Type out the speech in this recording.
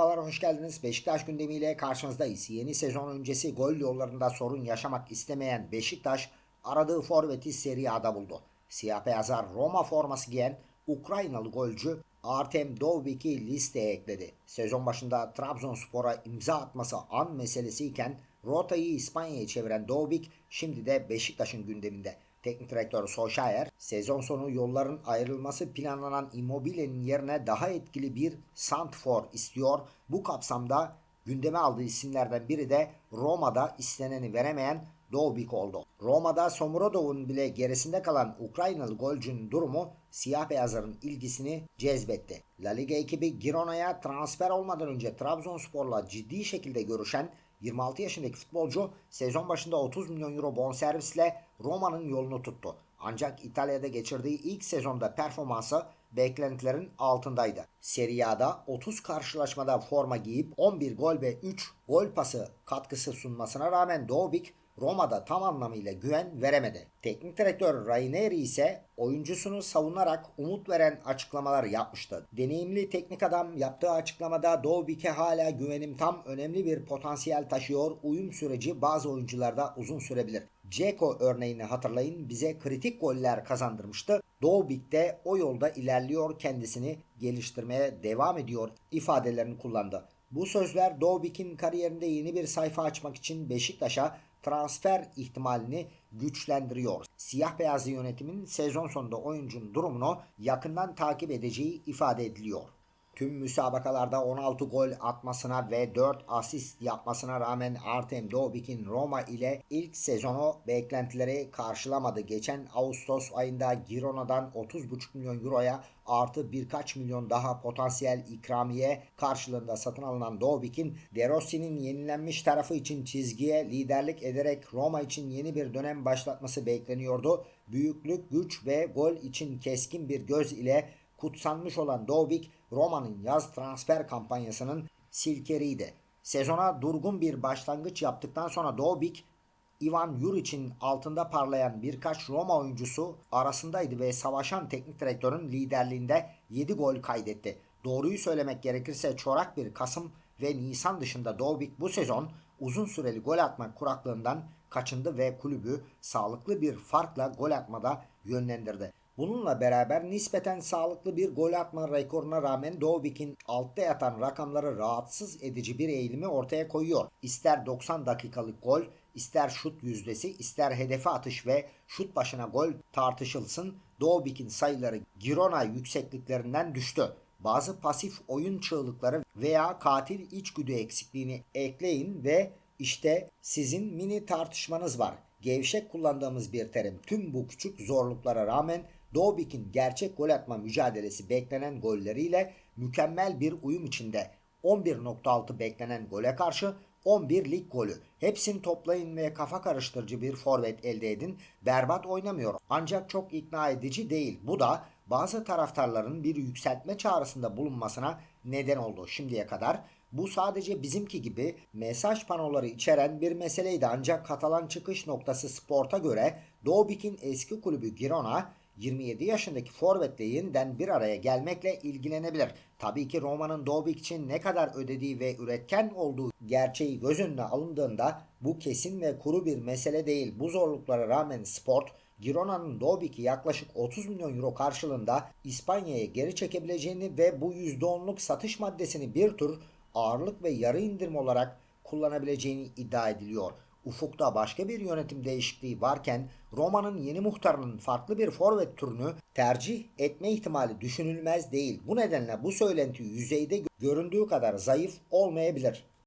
Merhabalar, hoş geldiniz. Beşiktaş gündemiyle karşınızdayız. Yeni sezon öncesi gol yollarında sorun yaşamak istemeyen Beşiktaş aradığı forveti Serie A'da buldu. Siyah beyazlar Roma forması giyen Ukraynalı golcü Artem Dovbik'i listeye ekledi. Sezon başında Trabzonspor'a imza atması an meselesiyken rotayı İspanya'ya çeviren Dovbik şimdi de Beşiktaş'ın gündeminde. Teknik direktör Solskjaer sezon sonu yolların ayrılması planlanan Immobile'nin yerine daha etkili bir santfor istiyor. Bu kapsamda gündeme aldığı isimlerden biri de Roma'da isteneni veremeyen Dovbik oldu. Roma'da Somurodov'un bile gerisinde kalan Ukraynalı golcünün durumu siyah beyazların ilgisini cezbetti. La Liga ekibi Girona'ya transfer olmadan önce Trabzonspor'la ciddi şekilde görüşen 26 yaşındaki futbolcu sezon başında 30 milyon euro bonservisle Roma'nın yolunu tuttu. Ancak İtalya'da geçirdiği ilk sezonda performansı beklentilerin altındaydı. Serie A'da 30 karşılaşmada forma giyip 11 gol ve 3 gol pası katkısı sunmasına rağmen Dovbik Roma'da tam anlamıyla güven veremedi. Teknik direktör Ranieri ise oyuncusunu savunarak umut veren açıklamalar yapmıştı. Deneyimli teknik adam yaptığı açıklamada Dovbik'e hala güvenim tam önemli bir potansiyel taşıyor. Uyum süreci bazı oyuncularda uzun sürebilir. Ceko örneğini hatırlayın bize kritik goller kazandırmıştı. Dovbik de o yolda ilerliyor kendisini geliştirmeye devam ediyor ifadelerini kullandı. Bu sözler Dovbik'in kariyerinde yeni bir sayfa açmak için Beşiktaş'a transfer ihtimalini güçlendiriyor. Siyah beyazlı yönetimin sezon sonunda oyuncunun durumunu yakından takip edeceği ifade ediliyor. Tüm müsabakalarda 16 gol atmasına ve 4 asist yapmasına rağmen Artem Dovbik'in Roma ile ilk sezonu beklentileri karşılamadı. Geçen Ağustos ayında Girona'dan 30,5 milyon euroya artı birkaç milyon daha potansiyel ikramiye karşılığında satın alınan Dovbik'in De Rossi'nin yenilenmiş tarafı için çizgiye liderlik ederek Roma için yeni bir dönem başlatması bekleniyordu. Büyüklük, güç ve gol için keskin bir göz ile kutsanmış olan Dovbik Roma'nın yaz transfer kampanyasının silkeriydi. Sezona durgun bir başlangıç yaptıktan sonra Dovbik Ivan Juric'in altında parlayan birkaç Roma oyuncusu arasındaydı ve savaşan teknik direktörün liderliğinde 7 gol kaydetti. Doğruyu söylemek gerekirse çorak bir Kasım ve Nisan dışında Dovbik bu sezon uzun süreli gol atma kuraklığından kaçındı ve kulübü sağlıklı bir farkla gol atmada yönlendirdi. Bununla beraber nispeten sağlıklı bir gol atma rekoruna rağmen Dovbik'in altta yatan rakamları rahatsız edici bir eğilimi ortaya koyuyor. İster 90 dakikalık gol, ister şut yüzdesi, ister hedefe atış ve şut başına gol tartışılsın. Dovbik'in sayıları Girona yüksekliklerinden düştü. Bazı pasif oyun çığlıkları veya katil içgüdü eksikliğini ekleyin ve işte sizin mini tartışmanız var. Gevşek kullandığımız bir terim. Tüm bu küçük zorluklara rağmen Dovbik'in gerçek gol atma mücadelesi beklenen golleriyle mükemmel bir uyum içinde 11.6 beklenen gole karşı 11 lig golü. Hepsini toplayın ve kafa karıştırıcı bir forvet elde edin. Berbat oynamıyor ancak çok ikna edici değil. Bu da bazı taraftarların bir yükseltme çağrısında bulunmasına neden oldu şimdiye kadar. Bu sadece bizimki gibi mesaj panoları içeren bir meseleydi ancak Katalan çıkış noktası Sport'a göre Dovbik'in eski kulübü Girona 27 yaşındaki forvetle yeniden bir araya gelmekle ilgilenebilir. Tabii ki Roma'nın Dovbik için ne kadar ödediği ve üretken olduğu gerçeği göz önüne alındığında bu kesin ve kuru bir mesele değil. Bu zorluklara rağmen Sport Girona'nın Dovbik'i yaklaşık 30 milyon euro karşılığında İspanya'ya geri çekebileceğini ve bu %10'luk satış maddesini bir tür ağırlık ve yarı indirim olarak kullanabileceğini iddia ediliyor. Ufukta başka bir yönetim değişikliği varken Roma'nın yeni muhtarının farklı bir forvet türünü tercih etme ihtimali düşünülmez değil. Bu nedenle bu söylenti yüzeyde göründüğü kadar zayıf olmayabilir.